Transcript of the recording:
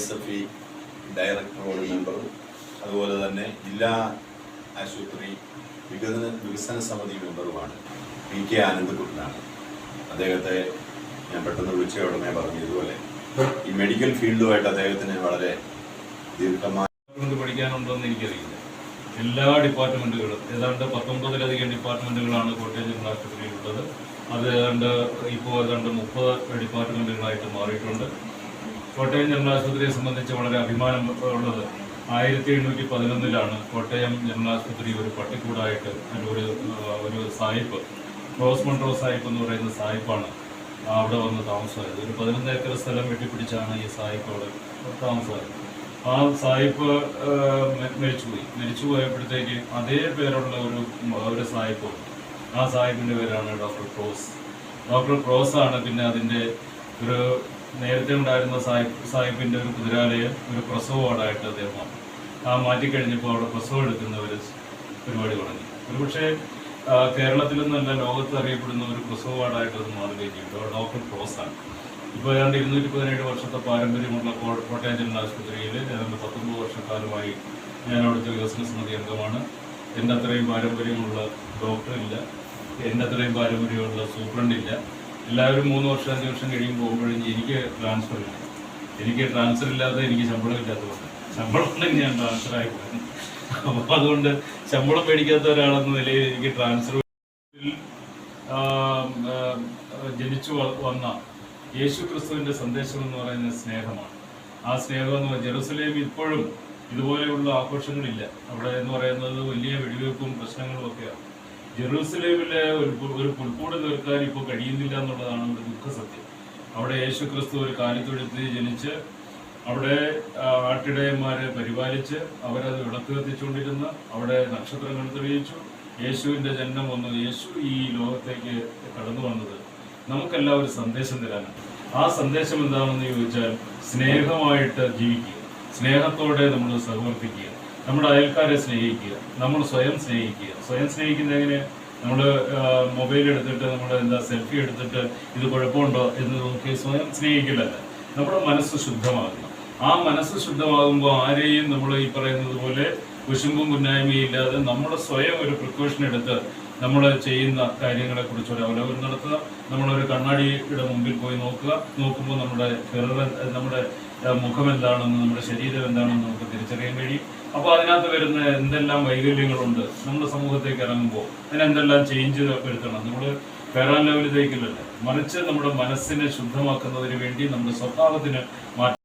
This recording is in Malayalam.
S F E director board മെമ്പറും അതുപോലെ തന്നെ ജില്ലാ ആശുപത്രി വികസന വികസന സമിതി മെമ്പറുമാണ് പി കെ ആനന്ദകുട്ടനാണ്. അദ്ദേഹത്തെ ഞാൻ പെട്ടെന്ന് വിളിച്ച ഉടനെ പറഞ്ഞതുപോലെ ഈ മെഡിക്കൽ ഫീൽഡുമായിട്ട് അദ്ദേഹത്തിന് വളരെ ദീർഘമായ പഠിക്കാനുണ്ടോയെന്ന് എനിക്കറിയില്ല. എല്ലാ ഡിപ്പാർട്ട്മെന്റുകളും ഏതാണ്ട് പത്തൊമ്പതിലധികം ഡിപ്പാർട്ട്മെന്റുകളാണ് കോട്ടയം ജില്ലാ ആശുപത്രിയിലുള്ളത്. അത് ഏതാണ്ട് ഇപ്പോൾ ഏതാണ്ട് മുപ്പത് ഡിപ്പാർട്ട്മെന്റുകളായിട്ട് മാറിയിട്ടുണ്ട്. കോട്ടയം ജനറൽ ആശുപത്രിയെ സംബന്ധിച്ച് വളരെ അഭിമാനം ഉള്ളത്. ആയിരത്തി എണ്ണൂറ്റി പതിനൊന്നിലാണ് കോട്ടയം ജനറൽ ആശുപത്രി ഒരു പട്ടിക്കൂടായിട്ട് ഒരു ഒരു സായിപ്പ് റോസ് മൺട്രോ സായിപ്പ് എന്ന് പറയുന്ന സായിപ്പാണ് അവിടെ വന്ന് താമസമായത്. ഒരു പതിനൊന്ന് ഏക്കർ സ്ഥലം വെട്ടിപ്പിടിച്ചാണ് ഈ സായിപ്പ് അവിടെ താമസമായത്. ആ സായിപ്പ് മരിച്ചുപോയി. മരിച്ചു പോയപ്പോഴത്തേക്ക് അതേ പേരുള്ള ഒരു ഒരു സായിപ്പ് ആ സായിപ്പിന്റെ പേരാണ് ഡോക്ടർ ക്രോസ്. ഡോക്ടർ ക്രോസ് ആണ് പിന്നെ അതിന്റെ ഒരു നേരത്തെ ഉണ്ടായിരുന്ന സാഹിബ് സാഹിബിന്റെ ഒരു കുതിരാലയം ഒരു പ്രസവ വാർഡായിട്ട് അദ്ദേഹം മാറ്റി. ആ മാറ്റിക്കഴിഞ്ഞപ്പോൾ അവിടെ പ്രസവം എടുക്കുന്ന ഒരു പരിപാടി തുടങ്ങി ഒരുപക്ഷെ കേരളത്തിൽ നിന്നല്ല ലോകത്ത് അറിയപ്പെടുന്ന ഒരു പ്രസവ വാർഡായിട്ട് അത് മാറുകയും ചെയ്തു ഡോക്ടർ ക്രോസാണ് ഇപ്പോൾ ഏതാണ്ട് ഇരുന്നൂറ്റി പതിനേഴ് വർഷത്തെ പാരമ്പര്യമുള്ള കോട്ടയം ജനറൽ ആശുപത്രിയിൽ ഏതാണ്ട് പത്തൊമ്പത് വർഷക്കാലമായി ഞാൻ അവിടുത്തെ വികസന സമിതി അംഗമാണ്. എന്റെ അത്രയും പാരമ്പര്യമുള്ള ഡോക്ടറില്ല എന്റെ അത്രയും പാരമ്പര്യമുള്ള സൂപ്രണ്ടില്ല എല്ലാവരും മൂന്ന് വർഷം അഞ്ച് വർഷം കഴിയുമ്പോൾ പോകുമ്പോഴും എനിക്ക് ട്രാൻസ്ഫർ ഇല്ല. എനിക്ക് ട്രാൻസ്ഫർ ഇല്ലാതെ എനിക്ക് ശമ്പളം ഇല്ലാത്തതുകൊണ്ട്. ശമ്പളം ഉണ്ടെങ്കിൽ ഞാൻ ട്രാൻസ്ഫർ ആയി പോകും അപ്പോൾ അതുകൊണ്ട് ശമ്പളം മേടിക്കാത്ത ഒരാളെന്ന നിലയിൽ എനിക്ക് ട്രാൻസ്ഫർ ജനിച്ചു വന്ന യേശു ക്രിസ്തുവിന്റെ സന്ദേശം എന്ന് പറയുന്നത് സ്നേഹമാണ്. ആ സ്നേഹം എന്ന് ജെറുസലേം ഇപ്പോഴും ഇതുപോലെയുള്ള ആഘോഷങ്ങളില്ല. അവിടെ എന്ന് പറയുന്നത് വലിയ വെടിവെപ്പും പ്രശ്നങ്ങളും ഒക്കെയാണ്. ജെറൂസലേമിലെ ഒരു ഒരു പുൽക്കൂട് തീർക്കാൻ ഇപ്പോൾ കഴിയുന്നില്ല എന്നുള്ളതാണ് ഒരു ദുഃഖസത്യം. അവിടെ യേശു ക്രിസ്തു ഒരു കാലത്തൊഴുത്ത് ജനിച്ച് അവിടെ ആട്ടിടയന്മാരെ പരിപാലിച്ച് അവരത് വിളക്ക് കത്തിച്ചുകൊണ്ടിരുന്ന അവിടെ നക്ഷത്രങ്ങൾ തെളിയിച്ചു. യേശുവിന്റെ ജന്മം വന്നു. യേശു ഈ ലോകത്തേക്ക് കടന്നു വന്നത് ഒരു സന്ദേശം തരാനാണ്. ആ സന്ദേശം എന്താണെന്ന് ചോദിച്ചാൽ സ്നേഹമായിട്ട് ജീവിക്കുക. സ്നേഹത്തോടെ നമ്മൾ സഹവർത്തിക്കുക. നമ്മുടെ അയൽക്കാരെ സ്നേഹിക്കുക നമ്മൾ സ്വയം സ്നേഹിക്കുക. സ്വയം സ്നേഹിക്കുന്ന എങ്ങനെ? നമ്മൾ മൊബൈൽ എടുത്തിട്ട് നമ്മൾ എന്താ സെൽഫി എടുത്തിട്ട് ഇത് കുഴപ്പമുണ്ടോ എന്ന് നോക്കി സ്വയം സ്നേഹിക്കില്ലല്ല നമ്മുടെ മനസ്സ് ശുദ്ധമാകുന്നു ആ മനസ്സ് ശുദ്ധമാകുമ്പോൾ ആരെയും നമ്മൾ ഈ പറയുന്നത് പോലെ കുശുമ്പും കുന്നായ്മയും ഇല്ലാതെ നമ്മൾ സ്വയം ഒരു പ്രിക്കോഷൻ എടുത്ത് നമ്മൾ ചെയ്യുന്ന കാര്യങ്ങളെ കുറിച്ച് ഒരു അവലോകനം നടത്തുക. നമ്മളൊരു കണ്ണാടിയുടെ മുമ്പിൽ പോയി നോക്കുക. നോക്കുമ്പോൾ നമ്മുടെ ഫിറർ നമ്മുടെ മുഖം എന്താണെന്ന് നമ്മുടെ ശരീരം എന്താണെന്ന് നമുക്ക് തിരിച്ചറിയാൻ കഴിയും. അപ്പോൾ അതിനകത്ത് വരുന്ന എന്തെല്ലാം വൈകല്യങ്ങളുണ്ട് നമ്മുടെ സമൂഹത്തേക്ക് ഇറങ്ങുമ്പോൾ അതിനെന്തെല്ലാം ചേഞ്ച് വരുത്തണം നമ്മൾ ഫെറാൻ ലെവലിലേക്കില്ലല്ലേ മറിച്ച് നമ്മുടെ മനസ്സിനെ ശുദ്ധമാക്കുന്നതിന് വേണ്ടി നമ്മുടെ സ്വഭാവത്തിന് മാറ്റം